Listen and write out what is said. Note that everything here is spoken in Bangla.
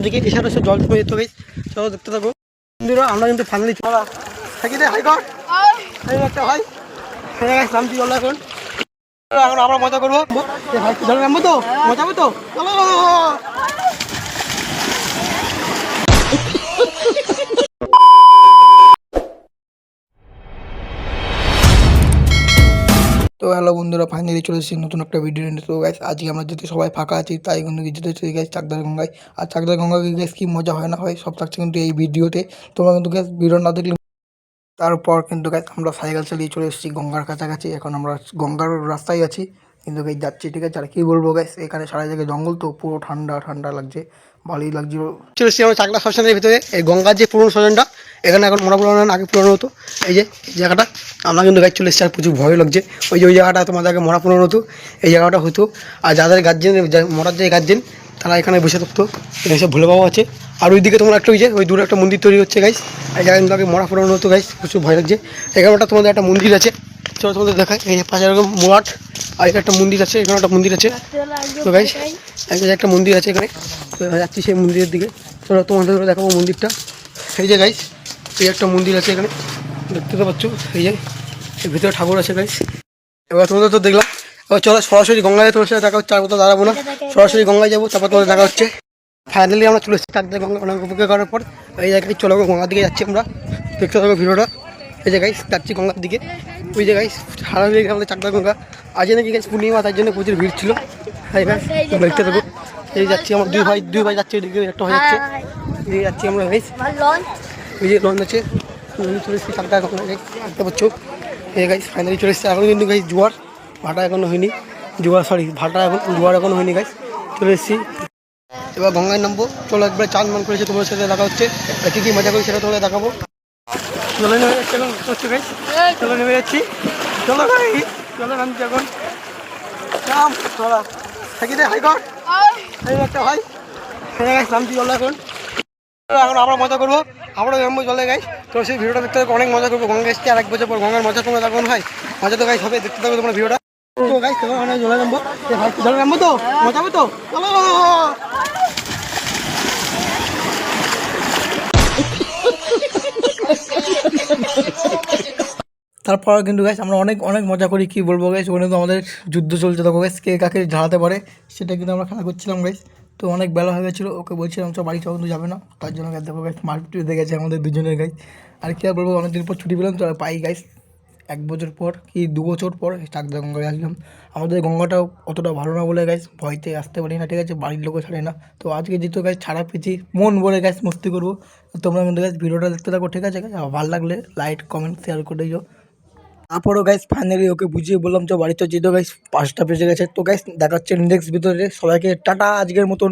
এদিকে এছাড়া সে জল জমে যেত গাইস চলো দেখতে থাকো। বন্ধুরা, আমরা কিন্তু ফাইনালি চলা থাকি রে, হাই কর। একটা ভাই। নামছি জল এখন? এখন আমরা মজা করব। ভাই জল নামবো তো মজা হবে তো চলো। তো হ্যালো বন্ধুরা ফাইনালি চলে এসেছি নতুন একটা ভিডিও নিয়ে। তো গাইস আজকে আমরা যেতে সবাই ফাঁকা আছি, তাই কিন্তু যেতে চলে গেছি চাকদার গঙ্গায়। আর চাকদার গঙ্গায় গ্যাস কি মজা হয় না হয়, সব থাকছে কিন্তু এই ভিডিওতে তোমরা কিন্তু গ্যাস ভিডিও না দেখলে তারপর কিন্তু গাইস আমরা সাইকেল চালিয়ে চলে এসেছি গঙ্গার কাছাকাছি। এখন আমরা গঙ্গার রাস্তায় আছি, কিন্তু গাইস যাচ্ছি, ঠিক আছে? আর কী বলব গাইস এখানে সারা জায়গায় জঙ্গল, তো পুরো ঠান্ডা ঠান্ডা লাগছে, ভালোই লাগছে চলে এসেছি আমরা চাকলা শ্মশানের ভিতরে, এই গঙ্গার যে পুরনো শ্মশানটা এখানে এখন মোড়া পুরানো আগে পুরনো হতো। এই যে জায়গাটা, আমরা কিন্তু গাছ চলে এসেছি, আর প্রচুর ভয় লাগছে। ওই যে, ওই জায়গাটা তোমাদের আগে মরা পুরনো হতো এই জায়গাটা হতো। আর যাদের গার্জেন মরার যে গার্জেন তারা এখানে বসে থাকতো। এখানে সব ভুলে পাওয়া আছে। আর ওইদিকে তোমার একটা ওই যে, ওই দূরে একটা মন্দির তৈরি হচ্ছে গাইস এই জায়গায় কিন্তু আগে মরা পুরনো হতো গাইস প্রচুর ভয় লাগছে। একটা তোমাদের একটা মন্দির আছে। চলো তোমাদের দেখায় এই যে পাশে এরকম মোয়াট আর এখানে একটা মন্দির আছে, এখানে একটা মন্দির আছে। তো গাইস একটা মন্দির আছে এখানে। যাচ্ছি সেই মন্দিরের দিকে। চলো তোমাদের দেখাবো মন্দিরটা। এই যে গাইস এই একটা মন্দির আছে এখানে। দেখতে তো পাচ্ছ, এই যে ভিতরে ঠাকুর আছে গাইস এবার তোমাদের তো দেখলাম, এবার চলো সরাসরি গঙ্গায় তোমার সাথে দেখা হচ্ছে আর কোথাও দাঁড়াবো না। সরাসরি গঙ্গায় যাব, তারপর তোমাদের দেখা হচ্ছে। ফাইনালি আমরা চলে এসেছি চাকদা গঙ্গা, অনেক উপকার করার পর। এই জায়গায় চলো গঙ্গার দিকে যাচ্ছি আমরা। দেখতে থাকো ভিডিওটা। এই জায়গায় যাচ্ছি গঙ্গার দিকে। ওই জায়গায় সারা দিকে আমাদের চাকদা গঙ্গা। আজ নাকি গাইস পূর্ণিমা, তার জন্য প্রচুর ভিড় ছিল। দেখতে থাকো। এই যাচ্ছি আমার, দুই ভাই দুই ভাই যাচ্ছে একটা হয়ে যাচ্ছে। যাচ্ছি আমরা এই যে লঞ্চ আছে চলে এসেছি দেখতে পাচ্ছ। এই গাইস ফাইনালি চলে এসেছি। এখন কিন্তু গাইস জোয়ার ভাটা এখনও হয়নি। জোয়ার সরি ভাটা এখন জোয়ার এখনও হয়নি গাইস চলে এসেছি। এবার গঙ্গায় নামবো। চলো একবার চান মান করেছে তোমার সাথে দেখা হচ্ছে। কী কী মজা করি সেটা তোমাদের দেখাবো। চলো নেমে যাচ্ছি এখন হচ্ছে চলো নেমে যাচ্ছি। চলো গাই চলো নামছি এখন। নাম চলো। থাকি রে হাই কর একটা ভাই। হ্যাঁ গাইস নামছি চলো এখন। এখন আমরা মজা করব। আমরা নামবো চলে গাইস তো সেই ভিডিওটা দেখতে অনেক মজা করব। গঙ্গা এসছে আর এক বছর পর গঙ্গার মজা তোমরা দেখুন ভাই। মজা তো গাই হবে দেখতে থাকো তোমরা ভিডিওটা। তো গাইস তোমার জলে নামবো। জলে নামবো তো? মজা তো? তারপর কিন্তু গাইস, আমরা অনেক অনেক মজা করি। কি বলব গাইস, ওখানে তো আমাদের যুদ্ধ চলছে। দেখো গাইস, কে কাকে ঝাড়াতে পারে, সেটা কিন্তু আমরা খেলা করছিলাম গাইস। তো অনেক বেলা হয়ে গেছিল, ওকে বলছিলাম তো বাড়ি চল, কিন্তু যাবে না। তার জন্য গাইস দেখো গাইস মারপিট হয়ে গেছে আমাদের দুজনের গাইস আর কী আর বলব, অনেকদিন পর ছুটি পেলাম, তো পাই গাইস এক বছর পর কি, দু বছর পর চাকদা গঙ্গায় আসলাম। আমাদের গঙ্গাটাও অতটা ভালো না বলে গাইস ভয়তে আসতে পারি না, ঠিক আছে? বাড়ির লোকও ছাড়ে না। তো আজকে যেহেতু গাছ ছাড়া পেয়েছি, মন ভরে গাইস মস্তি করব। তোমরা কিন্তু গাইস ভিডিওটা দেখতে থাকো, ঠিক আছে? আর ভালো লাগলে লাইক কমেন্ট শেয়ার করে দিও। তারপরও গাইস ফাইনালি ওকে বুঝিয়ে বললাম যে, বাড়িতে যেতে গাইস পাঁচটা বেজে গেছে। তো গাইস দেখাচ্ছে নেক্সট ভিতরে সবাইকে টাটা, আজকের মতন।